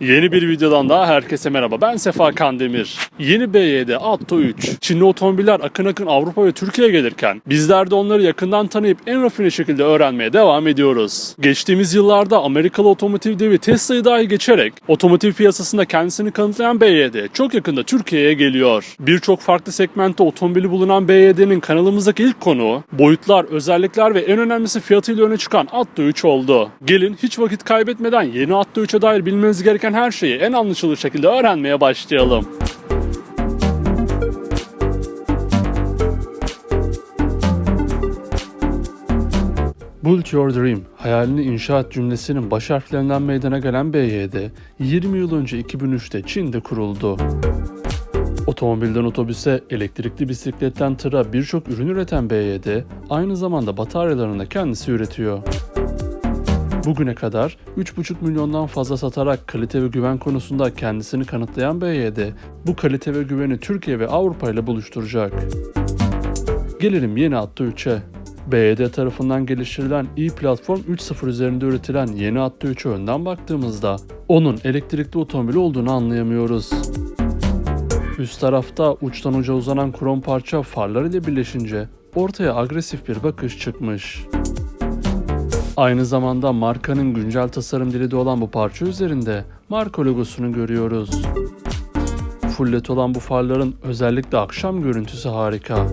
Yeni bir videodan daha herkese merhaba. Ben Sefa Kandemir. Yeni BYD Atto 3. Çinli otomobiller akın akın Avrupa ve Türkiye'ye gelirken bizler de onları yakından tanıyıp en rafine şekilde öğrenmeye devam ediyoruz. Geçtiğimiz yıllarda Amerikalı otomotiv devi Tesla'yı dahi geçerek otomotiv piyasasında kendisini kanıtlayan BYD çok yakında Türkiye'ye geliyor. Birçok farklı segmentte otomobili bulunan BYD'nin kanalımızdaki ilk konuğu boyutlar, özellikler ve en önemlisi fiyatıyla öne çıkan Atto 3 oldu. Gelin hiç vakit kaybetmeden yeni Atto 3'e dair bilmeniz gereken her şeyi en anlaşılır şekilde öğrenmeye başlayalım. Build Your Dream, hayalini inşa et cümlesinin baş harflerinden meydana gelen BYD, 20 yıl önce 2003'te Çin'de kuruldu. Otomobilden otobüse, elektrikli bisikletten tıra birçok ürün üreten BYD, aynı zamanda bataryalarını da kendisi üretiyor. Bugüne kadar 3,5 milyondan fazla satarak kalite ve güven konusunda kendisini kanıtlayan BYD, bu kalite ve güveni Türkiye ve Avrupa ile buluşturacak. Gelelim yeni Atto 3'e. BYD tarafından geliştirilen e-Platform 3.0 üzerinde üretilen yeni Atto 3'e önden baktığımızda onun elektrikli otomobil olduğunu anlayamıyoruz. Üst tarafta uçtan uca uzanan krom parça farlar ile birleşince ortaya agresif bir bakış çıkmış. Aynı zamanda markanın güncel tasarım dili de olan bu parça üzerinde marka logosunu görüyoruz. Full led olan bu farların özellikle akşam görüntüsü harika.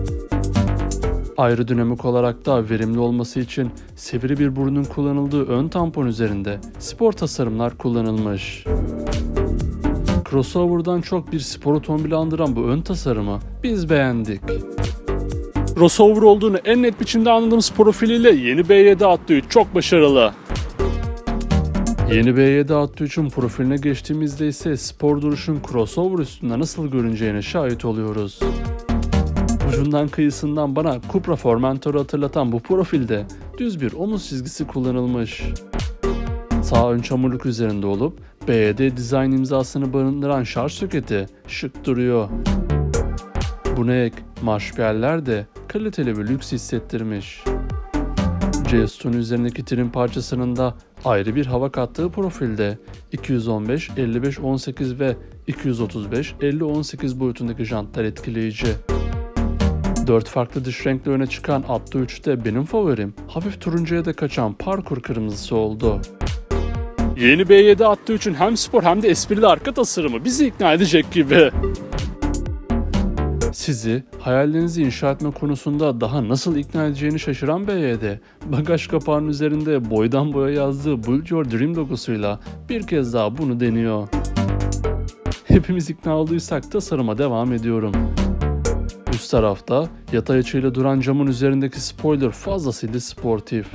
Ayrı dinamik olarak da verimli olması için sivri bir burunun kullanıldığı ön tampon üzerinde spor tasarımlar kullanılmış. Crossover'dan çok bir spor otomobili andıran bu ön tasarımı biz beğendik. Crossover olduğunu en net biçimde anladığımız profiliyle yeni BYD Atto 3 çok başarılı. Yeni BYD Atto 3'ün profiline geçtiğimizde ise spor duruşun crossover üstünde nasıl görüneceğine şahit oluyoruz. Ucundan kıyısından bana Cupra Formentor'u hatırlatan bu profilde düz bir omuz çizgisi kullanılmış. Sağ ön çamurluk üzerinde olup BYD dizayn imzasını barındıran şarj soketi şık duruyor. Buna ek marşpiyeller de kaliteli bir lüks hissettirmiş. Jestun üzerindeki trim parçasının da ayrı bir hava kattığı profilde 215, 55, 18 ve 235, 50, 18 boyutundaki jantlar etkileyici. 4 farklı dış renkle öne çıkan Atto 3'te benim favorim hafif turuncuya da kaçan parkur kırmızısı oldu. Yeni BYD Atto 3'ün hem spor hem de esprili arka tasarımı bizi ikna edecek gibi. Sizi hayallerinizi inşa etme konusunda daha nasıl ikna edeceğini şaşıran BYD, bagaj kapağının üzerinde boydan boya yazdığı Build Your Dream logosuyla bir kez daha bunu deniyor. Hepimiz ikna olduysak tasarıma devam ediyorum. Üst tarafta yatay açıyla duran camın üzerindeki spoiler fazlasıyla sportif.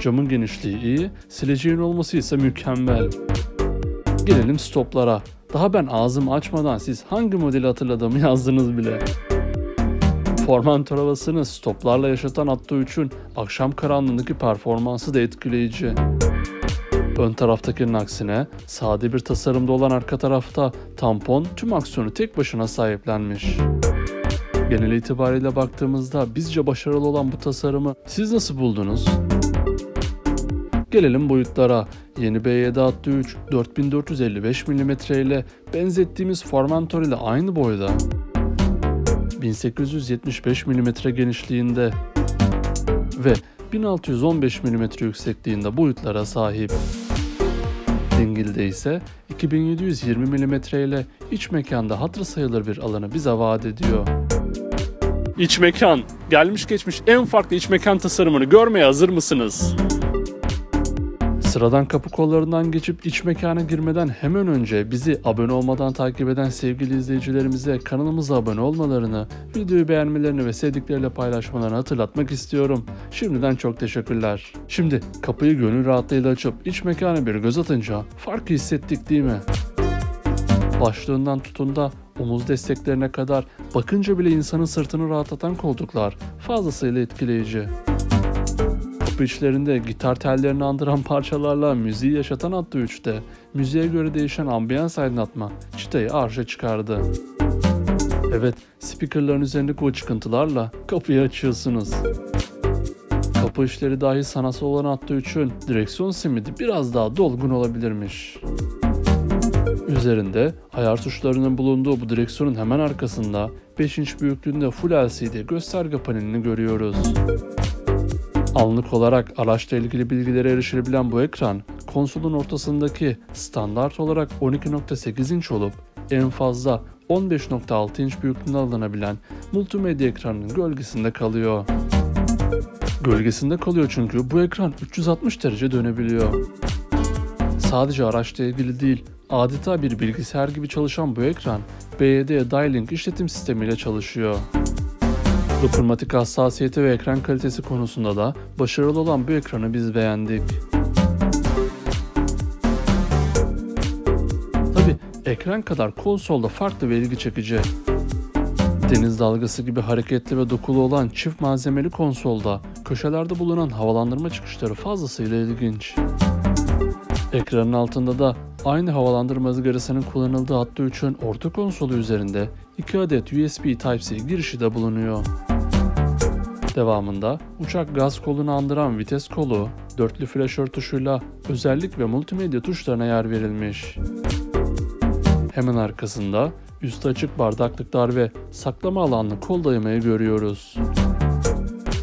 Camın genişliği iyi, sileceğin olması ise mükemmel. Gelelim stoplara. Daha ben ağzımı açmadan siz hangi modeli hatırladığımı yazdınız bile. Formentor havasını stoplarla yaşatan Atto 3'ün akşam karanlığındaki performansı da etkileyici. Ön taraftakinin aksine sade bir tasarımda olan arka tarafta tampon tüm aksiyonu tek başına sahiplenmiş. Genel itibariyle baktığımızda bizce başarılı olan bu tasarımı siz nasıl buldunuz? Gelelim boyutlara. Yeni BYD Atto 3 4455 mm ile benzettiğimiz Formentor ile aynı boyda. 1875 mm genişliğinde ve 1615 mm yüksekliğinde boyutlara sahip. Dingil'de ise 2720 mm ile iç mekanda hatırı sayılır bir alanı bize vaat ediyor. İç mekan, gelmiş geçmiş en farklı iç mekan tasarımını görmeye hazır mısınız? Sıradan kapı kollarından geçip iç mekana girmeden hemen önce bizi abone olmadan takip eden sevgili izleyicilerimize kanalımıza abone olmalarını, videoyu beğenmelerini ve sevdikleriyle paylaşmalarını hatırlatmak istiyorum. Şimdiden çok teşekkürler. Şimdi kapıyı gönül rahatlığıyla açıp iç mekana bir göz atınca farkı hissettik değil mi? Başlığından tutun da omuz desteklerine kadar bakınca bile insanın sırtını rahatlatan koltuklar fazlasıyla etkileyici. Kapı içlerinde gitar tellerini andıran parçalarla müziği yaşatan Atto 3'te müziğe göre değişen ambiyans aydınlatma çıtayı arşa çıkardı. Evet, speakerların üzerindeki o çıkıntılarla kapıyı açıyorsunuz. Kapı işleri dahi sanatsal olan Atto 3'ün direksiyon simidi biraz daha dolgun olabilirmiş. Üzerinde ayar tuşlarının bulunduğu bu direksiyonun hemen arkasında 5 inç büyüklüğünde Full LCD gösterge panelini görüyoruz. Anlık olarak araçla ilgili bilgilere erişilebilen bu ekran, konsolun ortasındaki standart olarak 12.8 inç olup en fazla 15.6 inç büyüklüğünde alınabilen multimedya ekranının gölgesinde kalıyor. Gölgesinde kalıyor çünkü bu ekran 360 derece dönebiliyor. Sadece araçla ilgili değil, adeta bir bilgisayar gibi çalışan bu ekran, BYD Dialink işletim sistemiyle çalışıyor. Dokunmatik hassasiyeti ve ekran kalitesi konusunda da başarılı olan bu ekranı biz beğendik. Tabi ekran kadar konsolda farklı ve ilgi çekici. Deniz dalgası gibi hareketli ve dokulu olan çift malzemeli konsolda köşelerde bulunan havalandırma çıkışları fazlasıyla ilginç. Ekranın altında da aynı havalandırma ızgarasının kullanıldığı Atto 3'ün orta konsolu üzerinde 2 adet USB Type-C girişi de bulunuyor. Devamında uçak gaz kolunu andıran vites kolu, dörtlü flaşör tuşuyla özellik ve multimedya tuşlarına yer verilmiş. Hemen arkasında üstü açık bardaklıklar ve saklama alanlı kol dayamayı görüyoruz.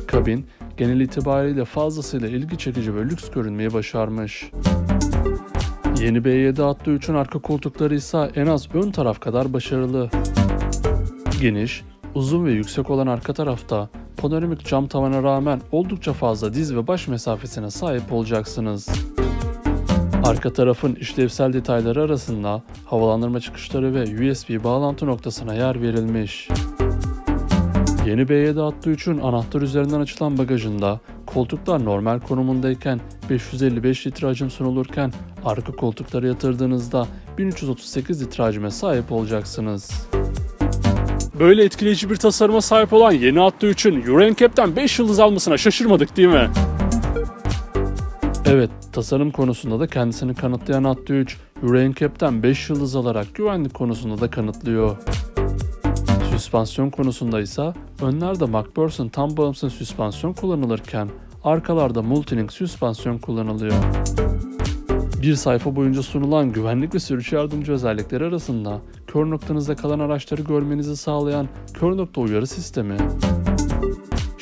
Kabin genel itibariyle fazlasıyla ilgi çekici ve lüks görünmeyi başarmış. Yeni B7 Atto 3'ün arka koltukları ise en az ön taraf kadar başarılı. Geniş, uzun ve yüksek olan arka tarafta panoramik cam tavana rağmen oldukça fazla diz ve baş mesafesine sahip olacaksınız. Arka tarafın işlevsel detayları arasında havalandırma çıkışları ve USB bağlantı noktasına yer verilmiş. Yeni B7 Atto 3'ün anahtar üzerinden açılan bagajında koltuklar normal konumundayken 555 litre hacim sunulurken arka koltuklara yatırdığınızda 1338 litre hacme sahip olacaksınız. Böyle etkileyici bir tasarıma sahip olan yeni Atto 3'ün Euro NCAP'ten 5 yıldız almasına şaşırmadık değil mi? Evet, tasarım konusunda da kendisini kanıtlayan Atto 3, Euro NCAP'ten 5 yıldız alarak güvenlik konusunda da kanıtlıyor. Süspansiyon konusunda ise önlerde McPherson tam bağımsız süspansiyon kullanılırken arkalarda Multilink süspansiyon kullanılıyor. Bir sayfa boyunca sunulan güvenlik ve sürüş yardımcı özellikleri arasında kör noktanızda kalan araçları görmenizi sağlayan kör nokta uyarı sistemi,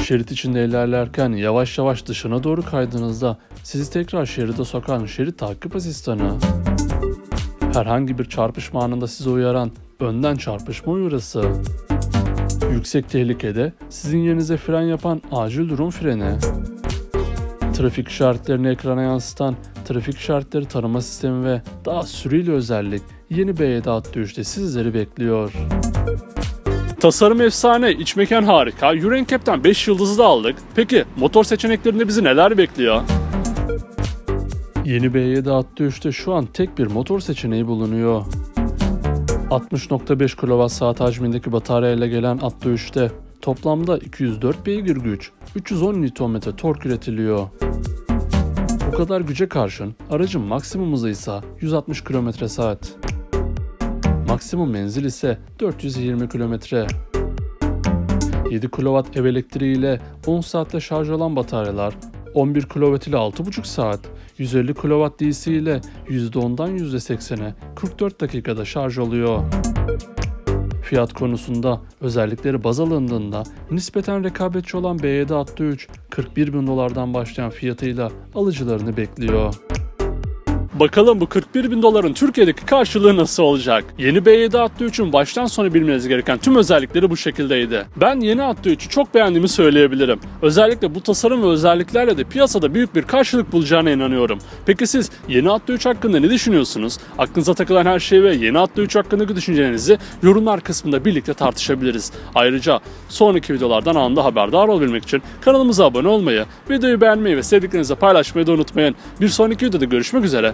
şerit içinde ilerlerken yavaş yavaş dışına doğru kaydığınızda sizi tekrar şeride sokan şerit takip asistanı, herhangi bir çarpışma anında sizi uyaran önden çarpışma uyarısı, yüksek tehlikede sizin yerinize fren yapan acil durum freni, trafik işaretlerini ekrana yansıtan trafik işaretleri tanıma sistemi ve daha sürüyle özellik yeni B7 Atto 3'te sizleri bekliyor. Tasarım efsane, iç mekan harika, Euro NCAP'ten 5 yıldızı da aldık. Peki motor seçeneklerinde bizi neler bekliyor? Yeni B7 Atto 3'te şu an tek bir motor seçeneği bulunuyor. 60.5 kWh hacmindeki bataryayla gelen Atto 3'te toplamda 204 beygir güç, 310 Nm tork üretiliyor. Bu kadar güce karşın aracın maksimum hızı ise 160 km/s. Maksimum menzil ise 420 km. 7 kW ev elektriği ile 10 saatte şarj olan bataryalar 11 kW ile 6,5 saat, 150 kW DC ile %10'dan %80'e 44 dakikada şarj oluyor. Fiyat konusunda özellikleri baz alındığında nispeten rekabetçi olan B7 Atto 3 41 bin dolardan başlayan fiyatıyla alıcılarını bekliyor. Bakalım bu 41 bin doların Türkiye'deki karşılığı nasıl olacak? Yeni B7 Atto 3'ün baştan sona bilmeniz gereken tüm özellikleri bu şekildeydi. Ben yeni Atto 3'ü çok beğendiğimi söyleyebilirim. Özellikle bu tasarım ve özelliklerle de piyasada büyük bir karşılık bulacağına inanıyorum. Peki siz yeni Atto 3 hakkında ne düşünüyorsunuz? Aklınıza takılan her şeyi ve yeni Atto 3 hakkındaki düşüncelerinizi yorumlar kısmında birlikte tartışabiliriz. Ayrıca sonraki videolardan anında haberdar olabilmek için kanalımıza abone olmayı, videoyu beğenmeyi ve sevdiklerinizle paylaşmayı da unutmayın. Bir sonraki videoda görüşmek üzere.